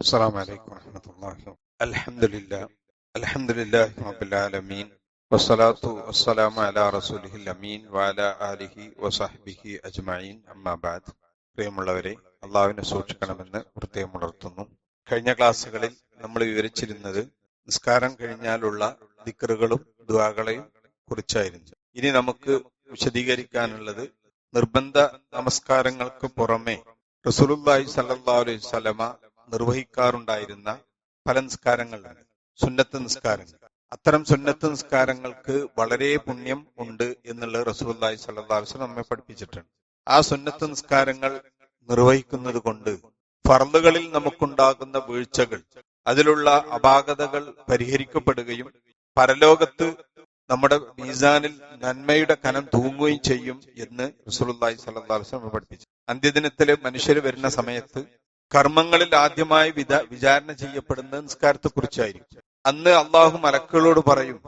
السلام عليكم ورحمة الله الحمد لله الحمد لله رب العالمين والصلاة والسلام على رسوله الأمين وعلى آله وصحبه أجمعين أما بعد പ്രിയമുള്ളവരെ അള്ളാഹുവിനെ സൂക്ഷിക്കണമെന്ന് പ്രത്യേകം ഉണർത്തുന്നു കഴിഞ്ഞ ക്ലാസ്സുകളിൽ നമ്മൾ വിവരിച്ചിരുന്നത് നിസ്കാരം കഴിഞ്ഞാലുള്ള ദിക്കറുകളും ദുവാകളെയും കുറിച്ചായിരുന്നു ഇനി നമുക്ക് വിശദീകരിക്കാനുള്ളത് നിർബന്ധ നമസ്കാരങ്ങൾക്ക് പുറമെ റസൂലുള്ളാഹി സല്ലല്ലാഹു അലൈഹി വസല്ലമ നിർവഹിക്കാറുണ്ടായിരുന്ന പല നിസ്കാരങ്ങളാണ് സുന്നത്ത് നിസ്കാരങ്ങൾ. അത്തരം സുന്നത്ത് നിസ്കാരങ്ങൾക്ക് വളരെ പുണ്യം ഉണ്ട് എന്നുള്ളത് അലൈഹി വസല്ലം നമ്മെ പഠിപ്പിച്ചിട്ടുണ്ട്. ആ സുന്നത്ത് നിസ്കാരങ്ങൾ നിർവഹിക്കുന്നത് കൊണ്ട് ഫർളുകളിൽ നമുക്കുണ്ടാകുന്ന വീഴ്ചകൾ അതിലുള്ള അപാകതകൾ പരിഹരിക്കപ്പെടുകയും പരലോകത്ത് നമ്മുടെ മീസാനിൽ നന്മയുടെ കനം തൂങ്ങുകയും ചെയ്യും എന്ന് സ്വല്ലല്ലാഹു അലൈഹി വസല്ലം പഠിപ്പിച്ചു അന്ത്യദിനത്തിലെ മനുഷ്യർ വരുന്ന സമയത്ത് കർമ്മങ്ങളിൽ ആദ്യമായി വിധ വിചാരണ ചെയ്യപ്പെടുന്ന നിസ്കാരത്തെ കുറിച്ചായിരിക്കും അന്ന് അള്ളാഹു മലക്കുകളോട് പറയും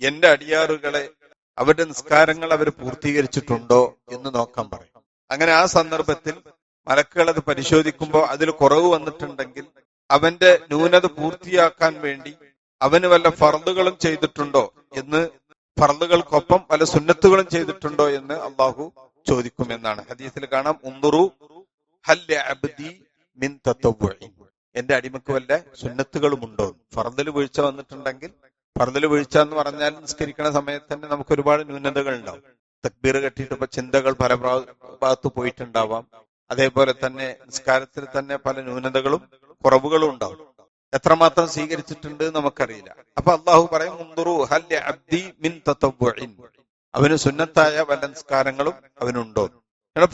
എന്റെ അടിയാറുകളെ അവരുടെ നിസ്കാരങ്ങൾ അവർ പൂർത്തീകരിച്ചിട്ടുണ്ടോ എന്ന് നോക്കാൻ പറയും. അങ്ങനെ ആ സന്ദർഭത്തിൽ മലക്കുകൾ അത് പരിശോധിക്കുമ്പോൾ അതിൽ കുറവ് വന്നിട്ടുണ്ടെങ്കിൽ അവന്റെ ന്യൂനത പൂർത്തിയാക്കാൻ വേണ്ടി അവന് വല്ല ഫർദുകളും ചെയ്തിട്ടുണ്ടോ എന്ന് ഫർദുകൾക്കൊപ്പം വല്ല സുന്നത്തുകളും ചെയ്തിട്ടുണ്ടോ എന്ന് അള്ളാഹു ചോദിക്കുമെന്നാണ്. ഹദീസിൽ കാണാം ഉന്തുറു ഹല്യ അബ്ദി മിൻ തത്തവ്വുഇൻ എന്റെ അടിമക്ക് വല്ല സുന്നത്തുകളും ഉണ്ടോ ഫർദിൽ വീഴ്ച വന്നിട്ടുണ്ടെങ്കിൽ ഫറന്തൽ വീഴ്ച എന്ന് പറഞ്ഞാൽ നിസ്കരിക്കണ സമയത്ത് തന്നെ നമുക്ക് ഒരുപാട് ന്യൂനതകൾ ഉണ്ടാവും. തക്ബീർ കെട്ടിയിട്ട് ഇപ്പൊ ചിന്തകൾ പല ഭാഗത്ത് പോയിട്ടുണ്ടാവാം. അതേപോലെ തന്നെ നിസ്കാരത്തിൽ തന്നെ പല ന്യൂനതകളും കുറവുകളും ഉണ്ടാവും. എത്രമാത്രം സ്വീകരിച്ചിട്ടുണ്ട് നമുക്കറിയില്ല. അപ്പൊ അള്ളാഹു പറയും അബ്ദി മിൻ അവന് സുന്നത്തായ വല്ല നിസ്കാരങ്ങളും അവനുണ്ടോ?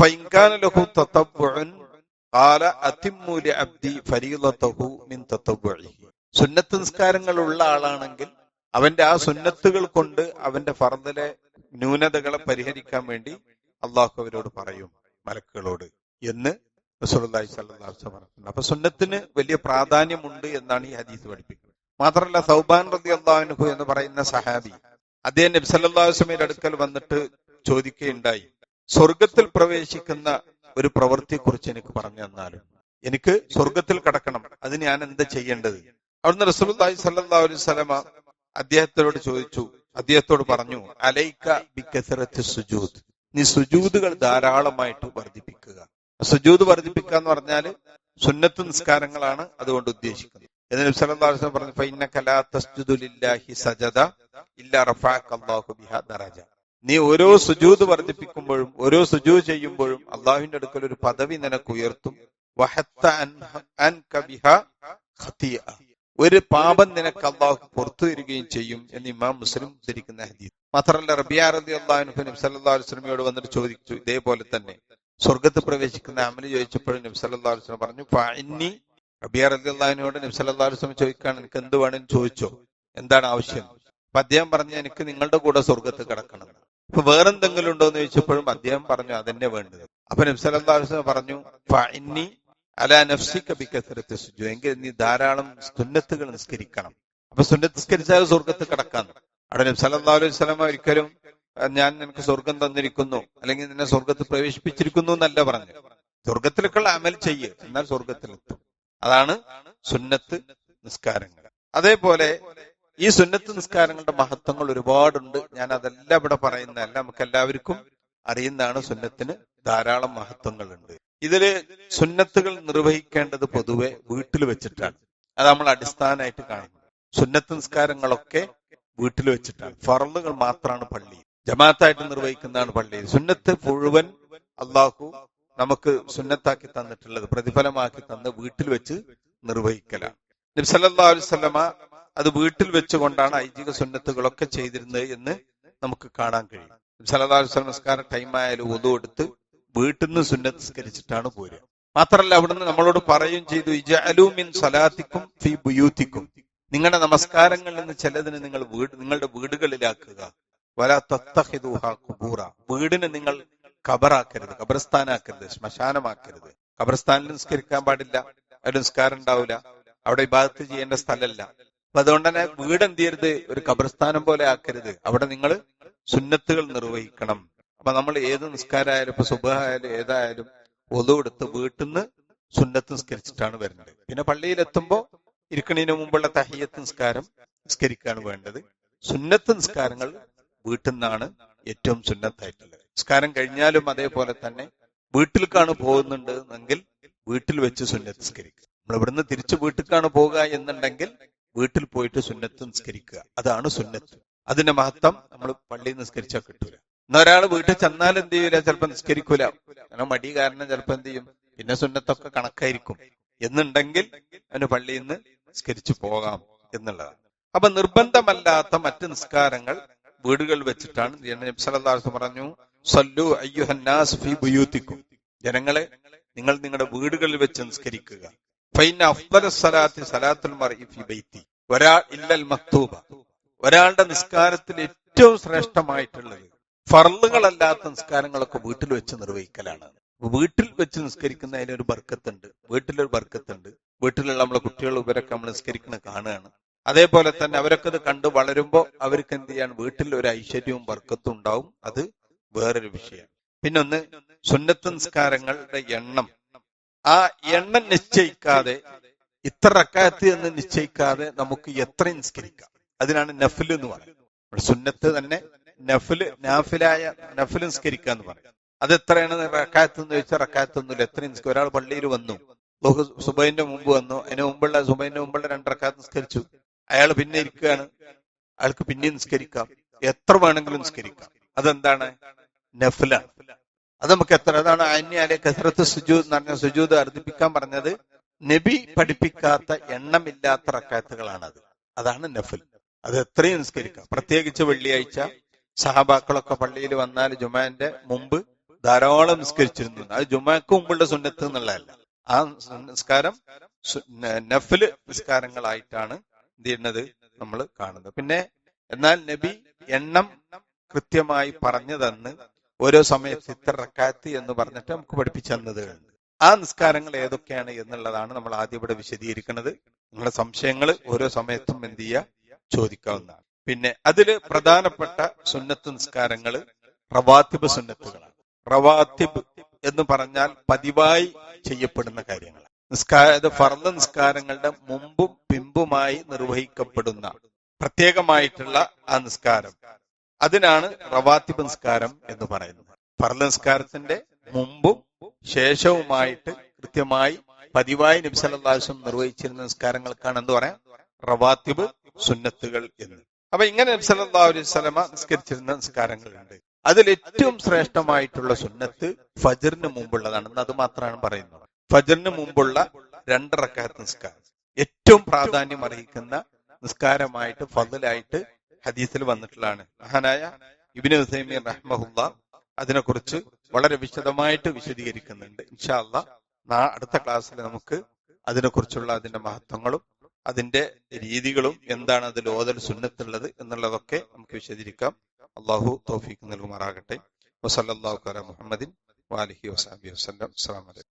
പൈങ്കാന ലഹു തത്തവ്വുഉൻ സുന്നത്ത് നിസ്കാരങ്ങൾ ഉള്ള ആളാണെങ്കിൽ അവന്റെ ആ സുന്നത്തുകൾ കൊണ്ട് അവന്റെ ഫർദിലെ ന്യൂനതകളെ പരിഹരിക്കാൻ വേണ്ടി അള്ളാഹു അവരോട് പറയും മലക്കുകളോട് എന്ന് അപ്പൊ സുന്നത്തിന് വലിയ പ്രാധാന്യമുണ്ട് എന്നാണ് ഈ ഹദീസ് പഠിപ്പിക്കുന്നത്. മാത്രമല്ല സൗബാൻ റതി അൻഹു എന്ന് പറയുന്ന സഹാബി അദ്ദേഹം നബ്സല്ലാസ്മയുടെ അടുക്കൽ വന്നിട്ട് ചോദിക്കുകയുണ്ടായി. സ്വർഗത്തിൽ പ്രവേശിക്കുന്ന ഒരു പ്രവൃത്തിയെക്കുറിച്ച് എനിക്ക് പറഞ്ഞു തന്നാലും എനിക്ക് സ്വർഗത്തിൽ കടക്കണം. അതിന് ഞാൻ എന്താ ചെയ്യേണ്ടത്? അവിടുന്ന് റസൂലി സല്ലു അലൈഹി വസല്ലമ അദ്ദേഹത്തോട് ചോദിച്ചു. അദ്ദേഹത്തോട് പറഞ്ഞു അലൈക ബിക്കസറത്ത് സുജൂദ്. നീ സുജൂദുകൾ ധാരാളമായിട്ട് വർദ്ധിപ്പിക്കുക. സുജൂദ് വർദ്ധിപ്പിക്കുക എന്ന് പറഞ്ഞാൽ സുന്നത്ത് നിസ്കാരങ്ങളാണ് അതുകൊണ്ട് ഉദ്ദേശിക്കുന്നത്. എന്ന് നബി സല്ലല്ലാഹു അലൈഹി വസല്ലം പറഞ്ഞു ഫഇന്നക കലാ തസ്ജുദുലില്ലാഹി സജദ ഇല്ലാ റഫഅക അല്ലാഹു ബിഹാ ദറജ. നീ ഓരോ സുജൂത് വർദ്ധിപ്പിക്കുമ്പോഴും ഓരോ സുജൂദ് ചെയ്യുമ്പോഴും അള്ളാഹുവിന്റെ അടുക്കൽ ഒരു പദവി നിനക്ക് ഉയർത്തും. ഒരു പാപം നിനക്ക് അള്ളാഹു പുറത്തു തരികയും ചെയ്യും എന്ന് ഇമാം മുസ്ലിം ഉദ്ധരിക്കുന്ന ഹദീസ്. മാത്രമല്ല റബിയ റബി അള്ളാഹു നബി സല്ലല്ലാഹു അലൈഹി വസല്ലമയോട് വന്നിട്ട് ചോദിച്ചു ഇതേപോലെ തന്നെ. സ്വർഗത്ത് പ്രവേശിക്കുന്ന അമൽ ചോദിച്ചപ്പോഴും നബി അലൈഹി വസല്ലം പറഞ്ഞു ഫഇന്നി റബിയ റബി അള്ളാഹിനോട് നബി സല്ലല്ലാഹു അലൈഹി വസല്ലം ചോദിക്കാണ് എനിക്ക് എന്ത് വേണമെന്ന് ചോദിച്ചോ. എന്താണ് ആവശ്യം? അപ്പൊ അദ്ദേഹം പറഞ്ഞു എനിക്ക് നിങ്ങളുടെ കൂടെ സ്വർഗത്ത് കിടക്കണം. അപ്പൊ വേറെന്തെങ്കിലും ഉണ്ടോ എന്ന് ചോദിച്ചപ്പോഴും അദ്ദേഹം പറഞ്ഞു അതന്നെ വേണ്ടത്. അപ്പൊ നബ്സലാസ് പറഞ്ഞു ഫഇന്നി അലാ നഫ്സിക ബികസറത്തി സുജൂ എങ്കിൽ നീ ധാരാളം സുന്നത്തുകൾ നിസ്കരിക്കണം. അപ്പൊ സുന്നത്ത് നിസ്കരിച്ചാൽ സ്വർഗത്ത് കിടക്കാന്ന്. അവിടെ നബി സല്ലല്ലാഹു അലൈഹി ഒരിക്കലും ഞാൻ നിനക്ക് സ്വർഗം തന്നിരിക്കുന്നു അല്ലെങ്കിൽ നിന്നെ സ്വർഗത്ത് പ്രവേശിപ്പിച്ചിരിക്കുന്നു എന്നല്ല പറഞ്ഞു സ്വർഗത്തിലേക്കുള്ള അമൽ ചെയ്യ് എന്നാൽ സ്വർഗത്തിലെത്തും അതാണ് സുന്നത്ത് നിസ്കാരങ്ങൾ. അതേപോലെ ഈ സുന്നത്ത് നിസ്കാരങ്ങളുടെ മഹത്വങ്ങൾ ഒരുപാടുണ്ട്. ഞാൻ അതെല്ലാം ഇവിടെ പറയുന്നതല്ല. നമുക്ക് എല്ലാവർക്കും അറിയുന്നതാണ് സുന്നത്തിന് ധാരാളം മഹത്വങ്ങളുണ്ട്. ഇതിൽ സുന്നത്തുകൾ നിർവഹിക്കേണ്ടത് പൊതുവെ വീട്ടിൽ വെച്ചിട്ടാണ്. അത് നമ്മൾ അടിസ്ഥാനമായിട്ട് കാണുന്നത്. സുന്നത്ത് നിസ്കാരങ്ങളൊക്കെ വീട്ടിൽ വെച്ചിട്ടാണ്. ഫറലുകൾ മാത്രമാണ് പള്ളി. ജമാഅത്തായിട്ട് നിർവഹിക്കുന്നതാണ് പള്ളി. സുന്നത്ത് മുഴുവൻ അള്ളാഹു നമുക്ക് സുന്നത്താക്കി തന്നിട്ടുള്ളത് പ്രതിഫലമാക്കി തന്ന് വീട്ടിൽ വെച്ച് നിർവഹിക്കലാണ്. നബി സല്ലല്ലാഹു അലൈഹി വസല്ലമ അത് വീട്ടിൽ വെച്ചുകൊണ്ടാണ് ഐജിക സുന്നത്തുകളൊക്കെ ചെയ്തിരുന്നത് എന്ന് നമുക്ക് കാണാൻ കഴിയും. വസല്ലം ടൈം ആയാലും ഒതു എടുത്ത് വീട്ടിൽ നിന്ന് സുന്നത്ത് നിസ്കരിച്ചിട്ടാണ് പോരുക. മാത്രമല്ല അവിടുന്ന് നമ്മളോട് പറയുകയും ചെയ്തു ഇജഅലു മിൻ സലാത്തിക്കും ഫി ബുയൂത്തിക്കും. നിങ്ങളുടെ നമസ്കാരങ്ങളിൽ നിന്ന് ചിലതിന് നിങ്ങൾ വീട് നിങ്ങളുടെ വീടുകളിലാക്കുക. വല തത്തഹിദൂഹ വീടിന് നിങ്ങൾ കബറാക്കരുത് കബർസ്ഥാനാക്കരുത് ശ്മശാനമാക്കരുത്. കബർസ്ഥാനിൽ നിസ്കരിക്കാൻ പാടില്ല അവിടെ നിസ്കാരം ഉണ്ടാവില്ല. അവിടെ ഇബാദത്ത് ചെയ്യേണ്ട സ്ഥലമല്ല. അപ്പൊ അതുകൊണ്ട് തന്നെ വീട് എന്ത് ചെയ്യരുത്? ഒരു കബർസ്ഥാനം പോലെ ആക്കരുത്. അവിടെ നിങ്ങൾ സുന്നത്തുകൾ നിർവഹിക്കണം. അപ്പൊ നമ്മൾ ഏത് നിസ്കാരമായാലും ഇപ്പൊ സുബഹായാലും ഏതായാലും ഒതു എടുത്ത് വീട്ടിൽ നിന്ന് സുന്നത്ത് നിസ്കരിച്ചിട്ടാണ് വരുന്നത്. പിന്നെ പള്ളിയിലെത്തുമ്പോൾ ഇരിക്കണതിന് മുമ്പുള്ള തഹയ്യത്ത് നിസ്കാരം നിസ്കരിക്കുകയാണ് വേണ്ടത്. സുന്നത്ത് നിസ്കാരങ്ങൾ വീട്ടിൽ നിന്നാണ് ഏറ്റവും സുന്നത്തായിട്ടുള്ളത്. നിസ്കാരം കഴിഞ്ഞാലും അതേപോലെ തന്നെ വീട്ടിലേക്കാണ് പോകുന്നുണ്ട് വീട്ടിൽ വെച്ച് സുന്നത്ത് നിസ്കരിക്കുക. നമ്മൾ ഇവിടുന്ന് തിരിച്ചു വീട്ടിലേക്കാണ് പോകുക എന്നുണ്ടെങ്കിൽ വീട്ടിൽ പോയിട്ട് സുന്നത്ത് നിസ്കരിക്കുക. അതാണ് സുന്നത്ത്. അതിന്റെ മഹത്വം നമ്മൾ പള്ളിയിൽ നിസ്കരിച്ചാൽ കിട്ടൂല. എന്നാ ഒരാൾ വീട്ടിൽ ചെന്നാൽ എന്ത് ചെയ്യൂല? ചിലപ്പോൾ നിസ്കരിക്കൂല. കാരണം മടി കാരണം ചിലപ്പോൾ എന്ത് ചെയ്യും? പിന്നെ സുന്നത്തൊക്കെ കണക്കായിരിക്കും. എന്നുണ്ടെങ്കിൽ അവന് പള്ളിയിൽ നിന്ന് നിസ്കരിച്ചു പോകാം എന്നുള്ളതാണ്. അപ്പൊ നിർബന്ധമല്ലാത്ത മറ്റ് നിസ്കാരങ്ങൾ വീടുകളിൽ വെച്ചിട്ടാണ് നബി സല്ലല്ലാഹു അലൈഹി വസല്ലം പറഞ്ഞു സല്ലു അയ്യുഹന്നാസ് ഫി ബുയൂത്തിക്കും. ജനങ്ങളെ നിങ്ങൾ നിങ്ങളുടെ വീടുകളിൽ വെച്ച് നിസ്കരിക്കുക. ഒരാളുടെ നിസ്കാരത്തിൽ ഏറ്റവും ശ്രേഷ്ഠമായിട്ടുള്ളത് ഫർളുകളല്ലാത്ത നിസ്കാരങ്ങളൊക്കെ വീട്ടിൽ വെച്ച് നിർവഹിക്കലാണ്. വീട്ടിൽ വെച്ച് നിസ്കരിക്കുന്നതിന് ഒരു ബർക്കത്തുണ്ട്. വീട്ടിലൊരു ബർക്കത്തുണ്ട്. വീട്ടിലുള്ള നമ്മളെ കുട്ടികൾ ഇവരൊക്കെ നമ്മൾ നിസ്കരിക്കുന്ന കാണുകയാണ്. അതേപോലെ തന്നെ അവരൊക്കെ ഇത് കണ്ട് വളരുമ്പോൾ അവർക്ക് എന്ത് ചെയ്യാണ് വീട്ടിൽ ഒരു ഐശ്വര്യവും ബർക്കത്തും ഉണ്ടാവും. അത് വേറൊരു വിഷയം പിന്നൊന്ന് സുന്നത്ത് നിസ്കാരങ്ങളുടെ എണ്ണം. ആ എണ്ണം നിശ്ചയിക്കാതെ ഇത്ര റക്കാത്ത് എന്ന് നിശ്ചയിക്കാതെ നമുക്ക് എത്ര നിസ്കരിക്കാം. അതിനാണ് നഫിൽ എന്ന് പറയുന്നത്. സുന്നത്ത് തന്നെ നഫിൽ നാഫിലായ നഫിൽ നിസ്കരിക്കുക എന്ന് പറയും അത് എത്രയാണ് റക്കാത്ത് എന്ന് ചോദിച്ചാൽ റക്കാത്ത് ഒന്നുമില്ല. എത്ര നിസ്കരിക്കും. ഒരാൾ പള്ളിയിൽ വന്നു. ലോക സുബൈന്റെ മുമ്പ് വന്നു. അതിന് മുമ്പുള്ള സുബൈന്റെ മുമ്പുള്ള രണ്ട് റക്കാത്ത് നിസ്കരിച്ചു. അയാൾ പിന്നെ ഇരിക്കുകയാണ്. അയാൾക്ക് പിന്നെ നിസ്കരിക്കാം. എത്ര വേണമെങ്കിലും നിസ്കരിക്കാം. അതെന്താണ്? നഫിലാണ്. അത് നമുക്ക് എത്ര അതാണ് അന്യാലെ കസരത്ത് സുജൂദ് എന്ന് പറഞ്ഞ സുജൂദ് അർദ്ധിപ്പിക്കാൻ പറഞ്ഞത്? നബി പഠിപ്പിക്കാത്ത എണ്ണമില്ലാത്ത റക്കാത്തുകളാണത് അതാണ് നഫിൽ. അത് എത്രയും നിസ്കരിക്കാം. പ്രത്യേകിച്ച് വെള്ളിയാഴ്ച സഹാബാക്കളൊക്കെ പള്ളിയിൽ വന്നാൽ ജുമാന്റെ മുമ്പ് ധാരാളം നിസ്കരിച്ചിരുന്നു. അത് ജുമാക്ക് മുമ്പുള്ള സുന്നത്ത് എന്നുള്ളതല്ല. ആ നിസ്കാരം നഫിൽ നിസ്കാരങ്ങളായിട്ടാണ് എന്ത് ചെയ്യുന്നത് നമ്മൾ കാണുന്നത്. പിന്നെ എന്നാൽ നബി എണ്ണം കൃത്യമായി പറഞ്ഞു തന്ന് ഓരോ സമയത്ത് ഇത്ര റക്കാത്ത് എന്ന് പറഞ്ഞിട്ട് നമുക്ക് പഠിപ്പിച്ചു തന്നത്. ആ നിസ്കാരങ്ങൾ ഏതൊക്കെയാണ് എന്നുള്ളതാണ് നമ്മൾ ആദ്യം ഇവിടെ വിശദീകരിക്കുന്നത്. നിങ്ങളുടെ സംശയങ്ങൾ ഓരോ സമയത്തും എന്ത് ചെയ്യുക? ചോദിക്കാവുന്നതാണ്. പിന്നെ അതിൽ പ്രധാനപ്പെട്ട സുന്നത്ത് നിസ്കാരങ്ങൾ റവാത്തിബ് സുന്നത്തുകളാണ്. റവാത്തിബ് എന്ന് പറഞ്ഞാൽ പതിവായി ചെയ്യപ്പെടുന്ന കാര്യങ്ങൾ നിസ്കാര ഫർദ് നിസ്കാരങ്ങളുടെ മുമ്പും പിമ്പുമായി നിർവഹിക്കപ്പെടുന്ന പ്രത്യേകമായിട്ടുള്ള ആ നിസ്കാരം. അതിനാണ് റവാത്തിബ് നിസ്കാരം എന്ന് പറയുന്നത്. ഫർദ് നിസ്കാരത്തിന്റെ മുമ്പും ശേഷവുമായിട്ട് കൃത്യമായി പതിവായി നബ്സല്ലാസ്വം നിർവഹിച്ചിരുന്ന നിസ്കാരങ്ങൾക്കാണ് എന്ത് പറയാം? റവാത്തിബ് സുന്നത്തുകൾ എന്ന്. അപ്പൊ ഇങ്ങനെ നബ്സല്ലാ അലൈഹി സ്വലമ നിസ്കരിച്ചിരുന്ന നിസ്കാരങ്ങളുണ്ട്. അതിൽ ഏറ്റവും ശ്രേഷ്ഠമായിട്ടുള്ള സുന്നത്ത് ഫജറിന് മുമ്പുള്ളതാണ്. അത് മാത്രമാണ് പറയുന്നത്. ഫജറിന് മുമ്പുള്ള രണ്ട് റക്കാത്ത് നിസ്കാരം. ഏറ്റവും പ്രാധാന്യം അർഹിക്കുന്ന നിസ്കാരമായിട്ട് ഫضലായിട്ട് ഹദീസിൽ വന്നിട്ടുള്ളതാണ്. മഹാനായ ഇബിന് ഹുസൈമി റഹ്മഹുല്ല അതിനെക്കുറിച്ച് വളരെ വിശദമായിട്ട് വിശദീകരിക്കുന്നുണ്ട്. ഇൻഷാല്ല അടുത്ത ക്ലാസ്സിൽ നമുക്ക് അതിനെക്കുറിച്ചുള്ള അതിന്റെ മഹത്വങ്ങളും അതിന്റെ രീതികളും എന്താണ് അതിൽ ഓതൽ സുന്നത്തുള്ളത് എന്നുള്ളതൊക്കെ നമുക്ക് വിശദീകരിക്കാം. അള്ളാഹു തോഫീക്ക് നൽകുമാറാകട്ടെ. വസല്ലാഹു അല മുഹമ്മദിൻ വാലിഹി വസാബി വസ്ലം അസ്സാം വലൈക്കും